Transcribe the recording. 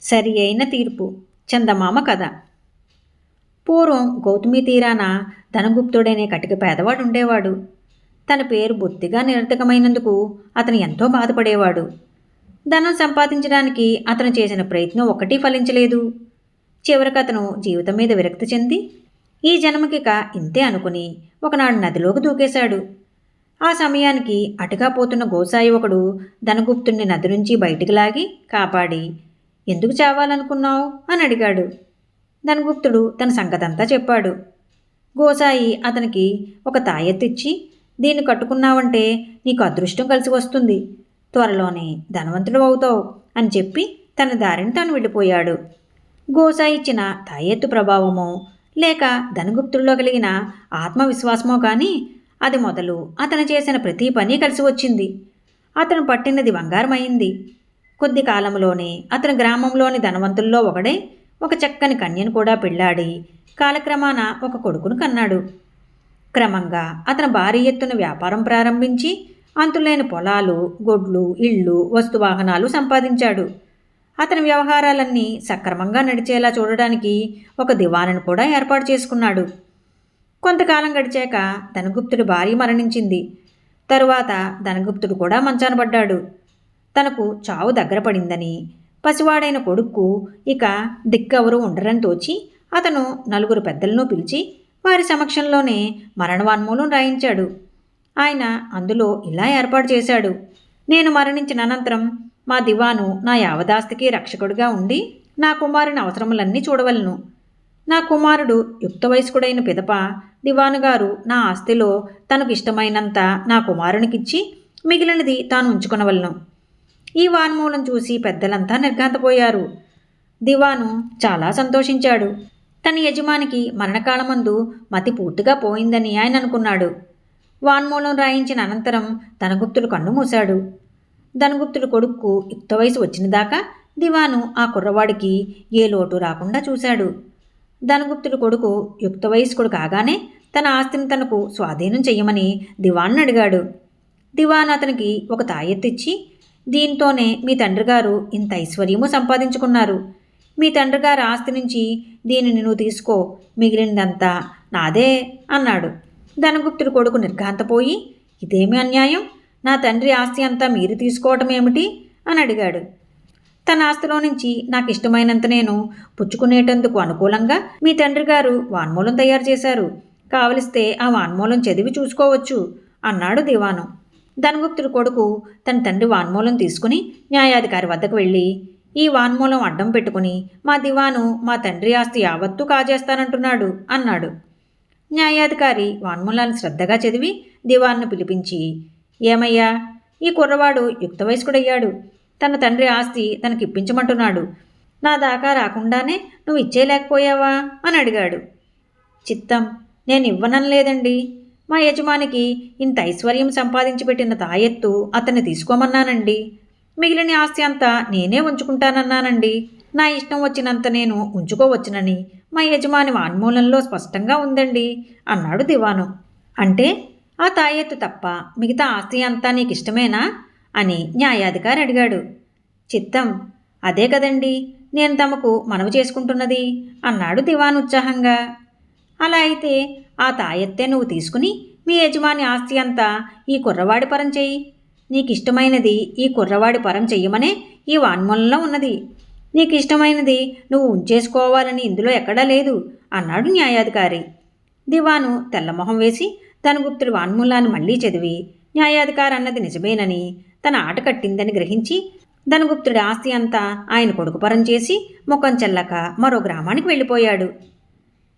సరి అయిన తీర్పు. చందమామ కథ. పూర్వం గౌతమి తీరాన ధనగుప్తుడనే కటిక పేదవాడు ఉండేవాడు తన పేరు బొత్తిగా నిరర్థకమైనందుకు అతను ఎంతో బాధపడేవాడు. ధనం సంపాదించడానికి అతను చేసిన ప్రయత్నం ఒకటి ఫలించలేదు. చివరికి అతను జీవితం మీద విరక్తి చెంది ఈ జన్మకిక ఇంతే అనుకుని ఒకనాడు నదిలోకి దూకేశాడు. ఆ సమయానికి అటుగా పోతున్న గోసాయి ఒకడు ధనగుప్తుణ్ణి నది నుంచి బయటికి లాగి కాపాడి ఎందుకు చావాలనుకున్నావు? అని అడిగాడు. ధనగుప్తుడు తన సంగతంతా చెప్పాడు. గోసాయి అతనికి ఒక తాయెత్తిచ్చి దీన్ని కట్టుకున్నావంటే నీకు అదృష్టం కలిసి వస్తుంది. త్వరలోనే ధనవంతుడు అవుతావు అని చెప్పి తన దారిని తాను వెళ్ళిపోయాడు. గోసాయి ఇచ్చిన తాయెత్తు ప్రభావమో లేక ధనగుప్తుడిలో కలిగిన ఆత్మవిశ్వాసమో కానీ అది మొదలు అతను చేసిన ప్రతి పని కలిసి వచ్చింది. అతను పట్టినది బంగారమైంది కొద్ది కాలంలోనే అతని గ్రామంలోని ధనవంతుల్లో ఒకడే ఒక చక్కని కన్యను కూడా పెళ్ళాడి కాలక్రమాన ఒక కొడుకును కన్నాడు. క్రమంగా అతను భారీ ఎత్తున వ్యాపారం ప్రారంభించి అంతులేని పొలాలు గొడ్లు ఇళ్ళు వస్తువాహనాలు సంపాదించాడు. అతని వ్యవహారాలన్నీ సక్రమంగా నడిచేలా చూడడానికి ఒక దివాణను కూడా ఏర్పాటు చేసుకున్నాడు. కొంతకాలం గడిచాక ధనగుప్తుడి భార్య మరణించింది. తరువాత ధనగుప్తుడు కూడా మంచాన పడ్డాడు. తనకు చావు దగ్గర పడిందని. పసివాడైన కొడుక్కు ఇక దిక్కెవరూ ఉండరని తోచి అతను నలుగురు పెద్దలను పిలిచి వారి సమక్షంలోనే మరణవాన్మూలం రాయించాడు. ఆయన అందులో ఇలా ఏర్పాటు చేశాడు. నేను మరణించిన అనంతరం మా దివాను నా యావదాస్తికి రక్షకుడిగా ఉండి నా కుమారుని అవసరములన్నీ చూడవలను. నా కుమారుడు యుక్త వయస్కుడైన పిదప దివానుగారు నా ఆస్తిలో తనకు ఇష్టమైనంత నా కుమారునికిచ్చి మిగిలినది తాను ఉంచుకునవలను. ఈ వాన్మూలం చూసి పెద్దలంతా నిర్ఘాంతపోయారు. దివాను చాలా సంతోషించాడు. తన యజమానికి మరణకాలమందు మతి పూర్తిగా పోయిందని ఆయన అనుకున్నాడు. వాన్మూలం రాయించిన అనంతరం ధనగుప్తుడు కన్ను మూశాడు. ధనగుప్తుడు కొడుక్కు యుక్త వయసు వచ్చిన దాకా దివాను ఆ కుర్రవాడికి ఏ లోటు రాకుండా చూశాడు. ధనగుప్తుడు కొడుకు యుక్త వయస్కుడు కాగానే తన ఆస్తిని తనకు స్వాధీనం చెయ్యమని దివాన్ అడిగాడు. దివాన్ అతనికి ఒక తాయెత్తిచ్చి దీంతోనే మీ తండ్రి గారు ఇంత ఐశ్వర్యము సంపాదించుకున్నారు. మీ తండ్రి గారి ఆస్తి నుంచి దీనిని నువ్వు తీసుకో మిగిలినదంతా నాదే అన్నాడు. ధనగుప్తుడి కొడుకు నిర్ఘాంతపోయి ఇదేమి అన్యాయం? నా తండ్రి ఆస్తి అంతా మీరు తీసుకోవటం ఏమిటి? అని అడిగాడు. తన ఆస్తిలో నుంచి నాకు ఇష్టమైనంత నేను పుచ్చుకునేటందుకు అనుకూలంగా మీ తండ్రి గారు వాన్మూలం తయారు చేశారు. కావలిస్తే ఆ వాన్మూలం చదివి చూసుకోవచ్చు అన్నాడు దివాను. ధనగుప్తుడి కొడుకు తన తండ్రి వాన్మూలం తీసుకుని న్యాయాధికారి వద్దకు వెళ్ళి ఈ వాన్మూలం అడ్డం పెట్టుకుని మా దివాను మా తండ్రి ఆస్తి యావత్తూ కాజేస్తానంటున్నాడు అన్నాడు. న్యాయాధికారి వాన్మూలాన్ని శ్రద్ధగా చదివి దివాన్ను పిలిపించి ఏమయ్యా ఈ కుర్రవాడు యుక్త వయస్కుడయ్యాడు తన తండ్రి ఆస్తి తనకిప్పించమంటున్నాడు. నా దాకా రాకుండానే నువ్వు ఇచ్చేయలేకపోయావా? అని అడిగాడు. చిత్తం నేను ఇవ్వనలేదండి మా యజమానికి ఇంత ఐశ్వర్యం సంపాదించి పెట్టిన తాయెత్తు అతన్ని తీసుకోమన్నానండి. మిగిలిన ఆస్తి అంతా నేనే ఉంచుకుంటానన్నానండి. నా ఇష్టం వచ్చినంత నేను ఉంచుకోవచ్చునని మా యజమాని వాన్మూలంలో స్పష్టంగా ఉందండి. అన్నాడు దివాను. అంటే ఆ తాయెత్తు తప్ప మిగతా ఆస్తి అంతా నీకు ఇష్టమేనా అని న్యాయాధికారి అడిగాడు. చిత్తం అదే కదండి నేను తమకు మనవి చేసుకుంటున్నది? అన్నాడు దివాన్ ఉత్సాహంగా. అలా అయితే ఆ తాయెత్తే నువ్వు తీసుకుని మీ యజమాని ఆస్తి అంతా ఈ కుర్రవాడి పరం చెయ్యి నీకు ఇష్టమైనది ఈ కుర్రవాడి పరం చెయ్యమనే ఈ వాన్మూలంలో ఉన్నది. నీకు ఇష్టమైనది నువ్వు ఉంచేసుకోవాలని ఇందులో ఎక్కడా లేదు అన్నాడు న్యాయాధికారి. దివాను తెల్లమొహం వేసి తన గుప్తుడి వాన్మూలాన్ని మళ్ళీ చదివి న్యాయాధికారి అన్నది నిజమేనని తన ఆట కట్టిందని గ్రహించి ధనగుప్తుడి ఆస్తి అంతా ఆయన కొడుకు పరం చేసి ముఖం చెల్లక మరో గ్రామానికి వెళ్ళిపోయాడు.